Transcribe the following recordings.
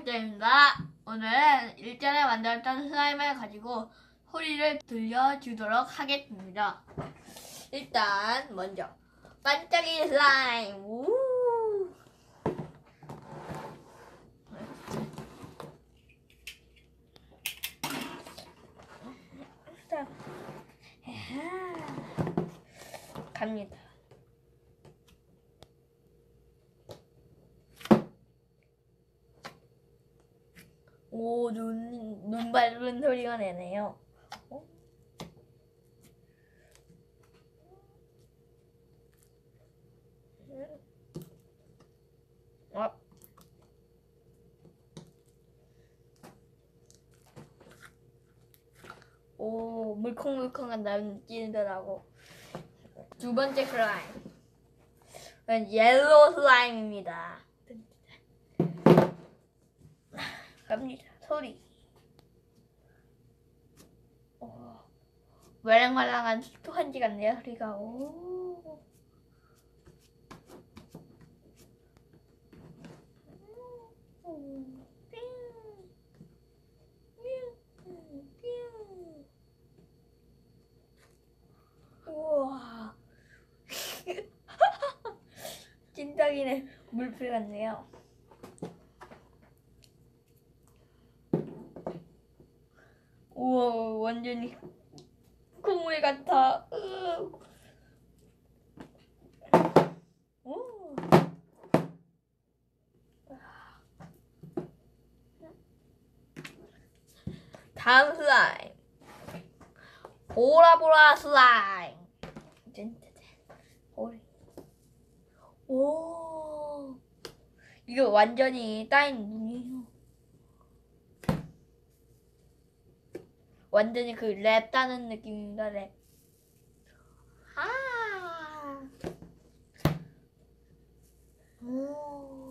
백점입니다. 오늘은 일전에 만들었던 슬라임을 가지고 소리를 들려주도록 하겠습니다. 일단 먼저 반짝이 슬라임. 우! 자, 갑니다. 오, 눈, 눈 밟은 소리가 내네요. 어? 어? 오, 물컹물컹한 남기더라고. 두 번째 슬라임. 옐로우 슬라임입니다. 갑니다. 소리. 오, 말랑말랑한 스펀지 같네요, 소리가. 오. 물풀 같네요. 우와 완전히 콧물 같아. 으. 오. 다음 슬라임 보라보라 슬라임. 오리. 오 이거 완전히 따인 눈이에요 완전히 그 랩 따는 느낌입니다 랩 아. 오.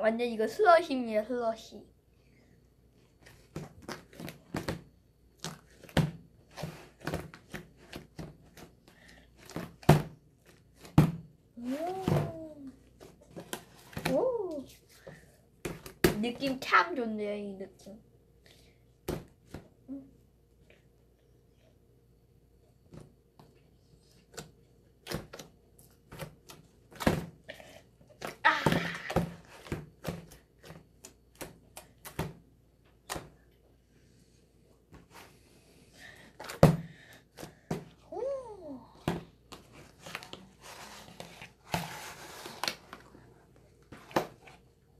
완전 이거 슬러시입니다 슬러시. 느낌 참 좋네요 이 느낌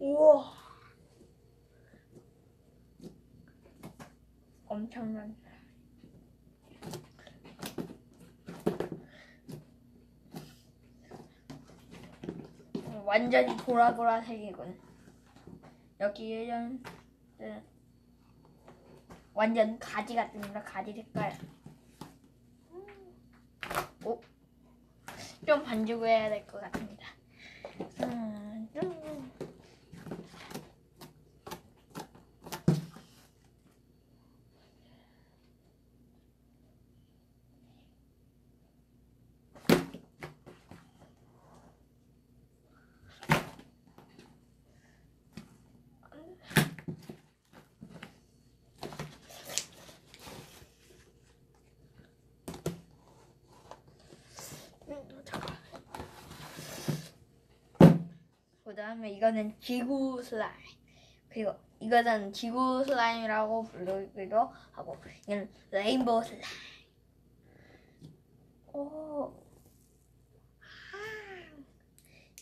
오. 우와. 엄청난. 완전히 보라보라색이군. 여기 예전 네. 완전 가지 같습니다. 가지 색깔. 오. 좀 반죽을 해야 될 것 같습니다. 음, 좀. 음, 잠깐. 그 다음에 이거는 지구 슬라임. 그리고 이거는 지구 슬라임이라고 부르기도 하고, 이건 레인보우 슬라임. 오. 아.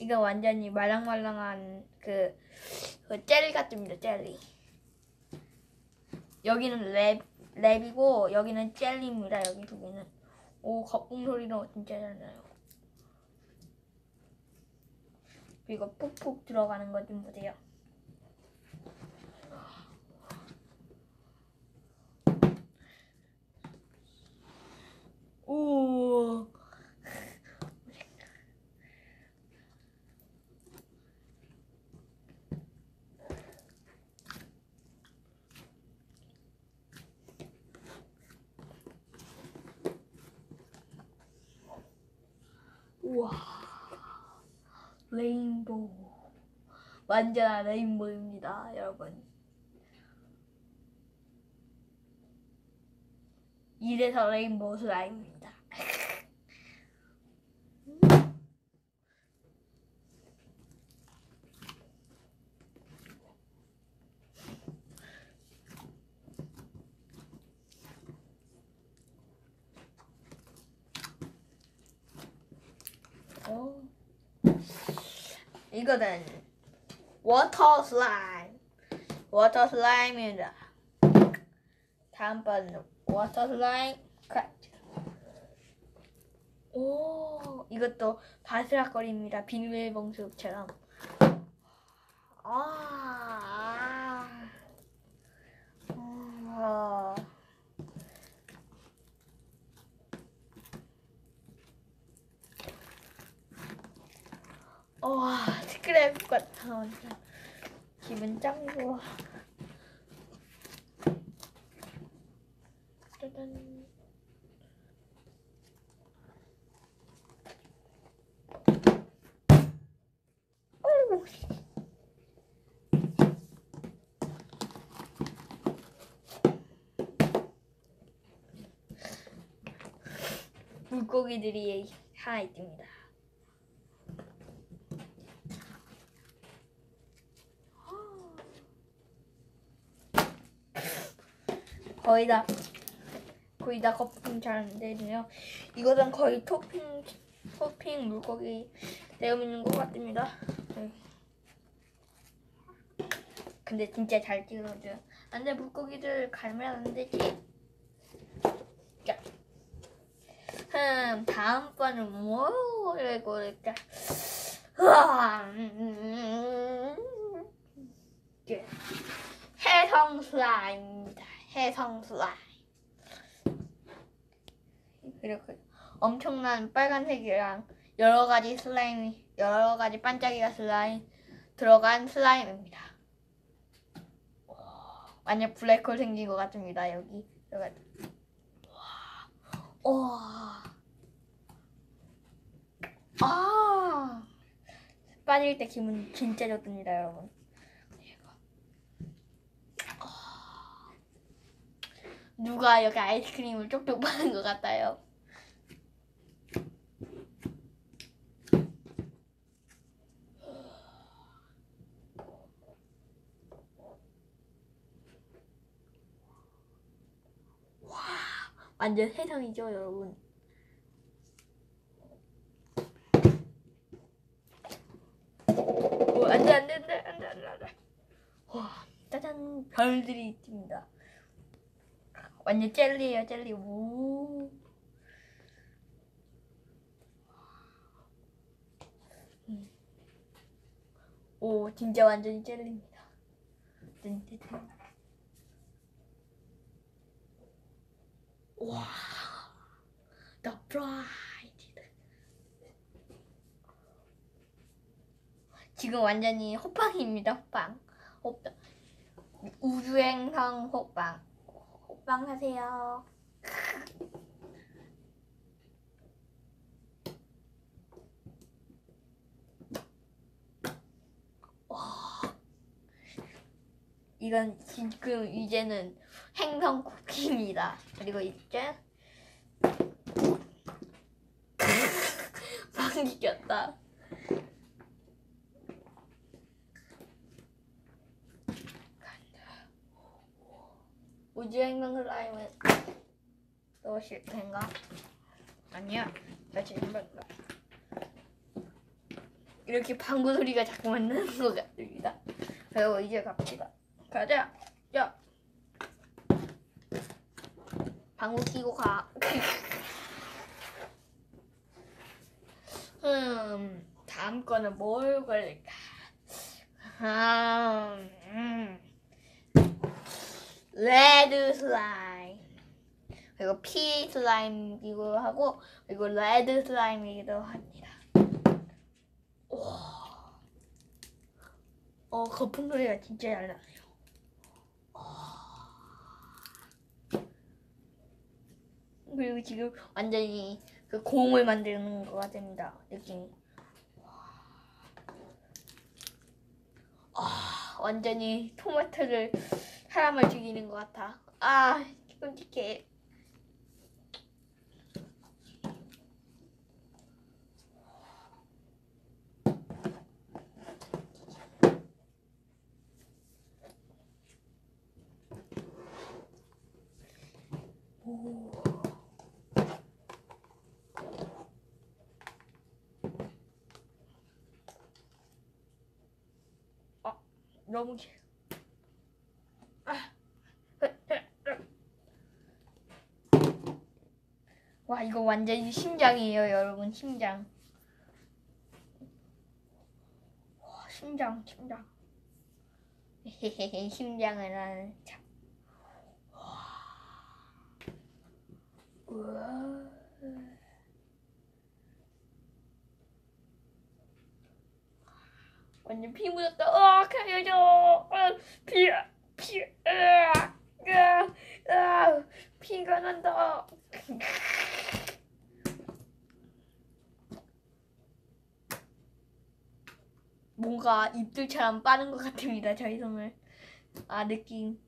이거 완전히 말랑말랑한 그, 그 젤리 같습니다, 젤리. 여기는 랩, 랩이고, 여기는 젤리입니다, 여기 두 개는. 오, 거품 소리도 진짜 잘 나요. 이거 푹푹 들어가는 것 좀 보세요. 오. 우와. 레인보우. 완전 레인보우입니다, 여러분. 이래서 레인보우 슬라임입니다. 어. 이거는 워터 슬라임. 워터 슬라임입니다. 다음번 워터 슬라임. 오, 이것도 바스락거립니다. 비닐봉수처럼. 아, 아. 와, 스크랩 같아. 완전. 기분 짱 좋아. 짜잔. 물고기들이 하나 있습니다. 거의 다 거의 다 거품 잘 안 되네요 이거는 거의 토핑 토핑 물고기 내음 있는 것 같습니다. 네. 근데 진짜 잘 찍어줘. 안돼 물고기들 갈면 안 되지. 자, 음 다음 번은 뭘 고를까? 으아, 음, 예. 해성 슬라임입니다. 해성 슬라임. 이렇게 엄청난 빨간색이랑 여러 가지 슬라임이 여러 가지 반짝이가 슬라임 들어간 슬라임입니다. 완전 블랙홀 생긴 것 같습니다. 여기 여기 와, 와, 아 빠질 때 기분 진짜 좋습니다, 여러분. 누가 여기 아이스크림을 쪽쪽 파는 것 같아요. 와, 완전 세상이죠, 여러분. 오, 안 돼, 안 돼, 안 돼, 안 돼, 안 돼. 와, 짜잔, 별들이 있습니다. 완전 젤리예요, 젤리. 오. 음. 오, 진짜 완전히 젤리입니다. 와, the bride. 지금 완전히 호빵입니다, 호빵. 호빵. 우주행성 호빵. 호빵 하세요. 이건 지금 이제는 행성 쿠키입니다. 그리고 이제 방귀 꼈다. 우주 행성 슬라임은 또 실패인가? 아니야. 나 실패인가? 이렇게 방구 소리가 자꾸만 나는 것 같습니다. 그리고 이제 갑시다. 가자. 야. 방구 끼고 가. 음, 다음 거는 뭘 걸릴까? 아, 음. 레드 슬라임. 그리고 피 슬라임이기도 하고, 그리고 레드 슬라임이기도 합니다. 와. 어, 거품 소리가 진짜 잘 나네요. 그리고 지금 완전히 그 공을 만드는 됩니다. 느낌이. 아, 완전히 토마토를 사람을 죽이는 것 같아. 아, 끔찍해. 오. 아, 너무 길. 아. 와, 이거 완전히 심장이에요, 여러분. 심장. 와, 심장, 심장. 심장을 하는 참. 우와. 완전 피 묻었다. 어, 살려줘. 어, 피, 피, 으아, 으아, 으아, 피가 난다. 뭔가 입술처럼 빠는 것 같습니다. 저희 손을. 아, 느낌.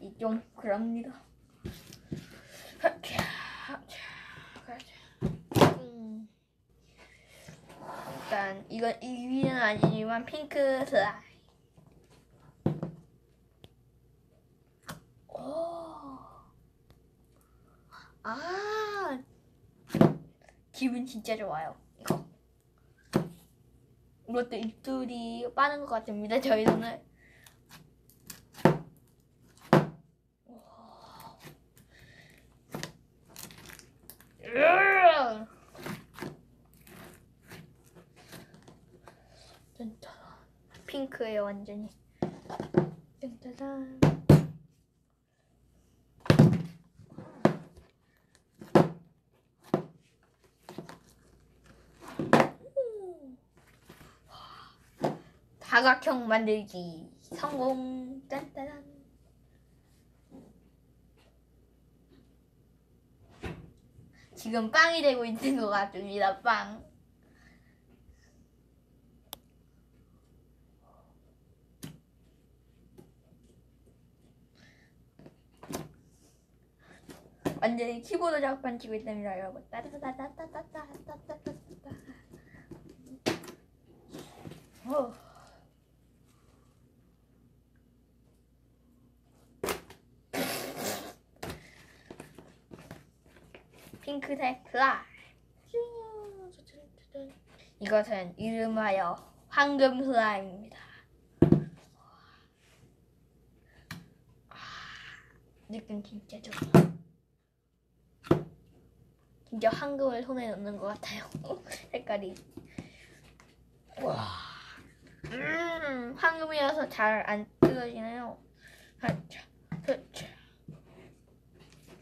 이좀 그럽니다. 음. 일단 이건 1위는 아니지만 핑크 슬라임. 오. 아. 기분 진짜 좋아요. 이것도 입술이 빠는 것 같습니다. 저희 손을. 으아! 짠짜잔. 핑크예요 완전히. 짠짜잔. 오. 다각형 만들기 성공. 짠짜잔. 지금 빵이 되고 있는 것 같습니다. 빵. 완전히 키보드 작업만 치고 있답니다, 여러분. 따다다다다다다다다다다. 어. 핑크색 슬라임. 이것은 이름하여 황금 슬라임입니다. 아, 느낌 진짜 좋아. 진짜 황금을 손에 넣는 것 같아요. 색깔이. 와. 음, 황금이라서 잘 안 뜯어지네요. 하차, 하차.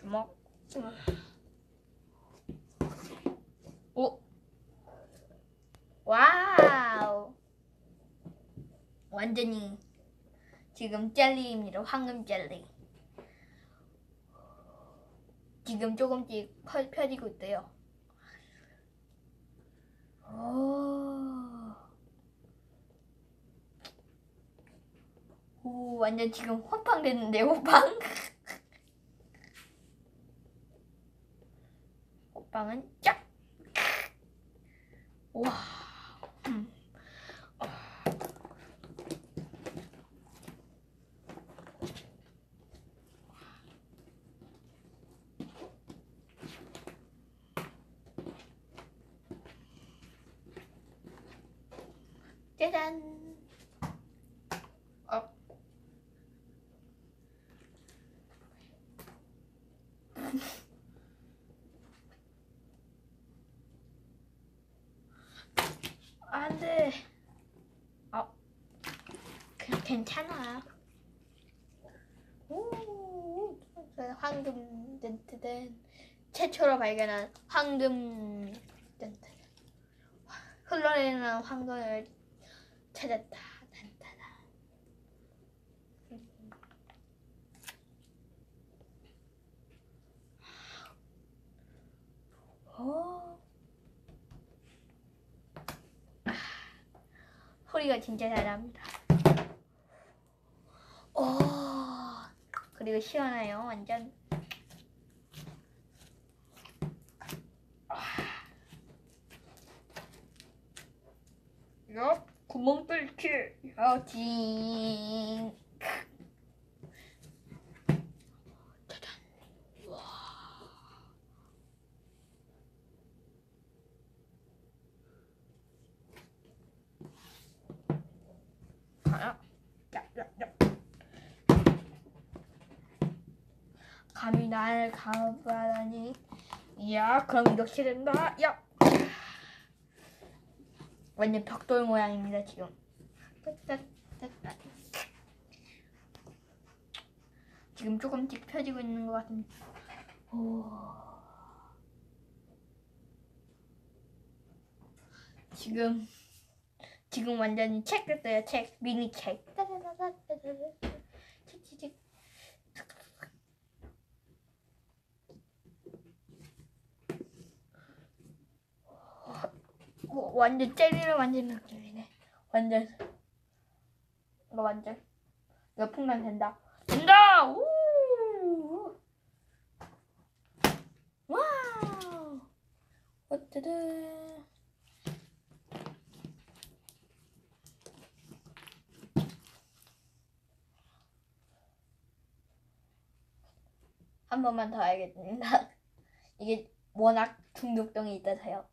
주먹. 오. 와우. 완전히 지금 젤리입니다. 황금 젤리. 지금 조금씩 펴, 펴지고 있대요. 오. 오, 완전 지금 호빵 됐는데, 호빵? 호빵은 쫙! 哇，嗯，哇，噔噔。 최초로 발견한 황금. 흘러내리는 황금을 찾았다. 어. 아, 소리가 진짜 잘 납니다. 오, 그리고 시원해요, 완전. 야, 구멍 뚫기. 야, 징. 짜잔. 와. 가야. 야, 야, 야. 감히 날 가봐라니. 야, 그럼 이렇게 된다. 야. 완전 벽돌 모양입니다 지금. 지금 조금씩 펴지고 있는 것 같습니다. 오. 지금 지금 완전히 책 됐어요. 책 미니 책. 뭐, 완전 젤리를 만지는 느낌이네. 완전. 이거 완전. 이거 풍선 된다. 된다! 우! 와우! 어쩌든. 한 번만 더 해야겠습니다. 이게 워낙 중독성이 있어서요.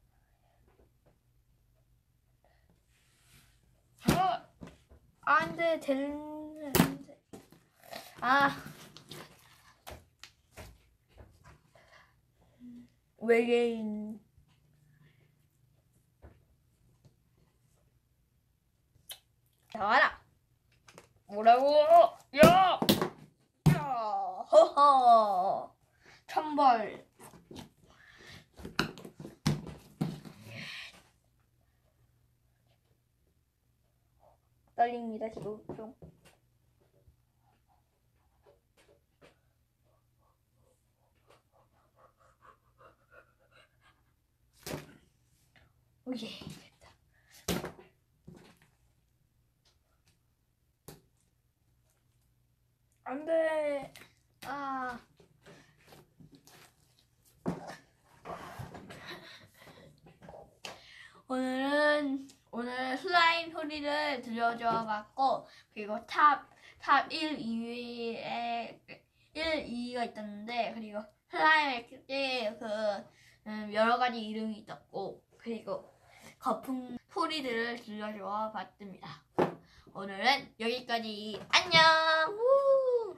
아, 안 돼, 되는, 안 돼. 아. 외계인. 나와라. 뭐라고? 야! 야! 허허. 천벌. 떨립니다 지금 좀. 오예 됐다. 안돼. 아. 오늘은 오늘 슬라임 소리를 들려줘 갖고 그리고 탑 탑 1, 2위에 1, 2위가 있었는데 그리고 슬라임의 그 음, 여러 가지 이름이 있었고 그리고 거품 소리들을 들려줘 봤습니다. 오늘은 여기까지 안녕. 우!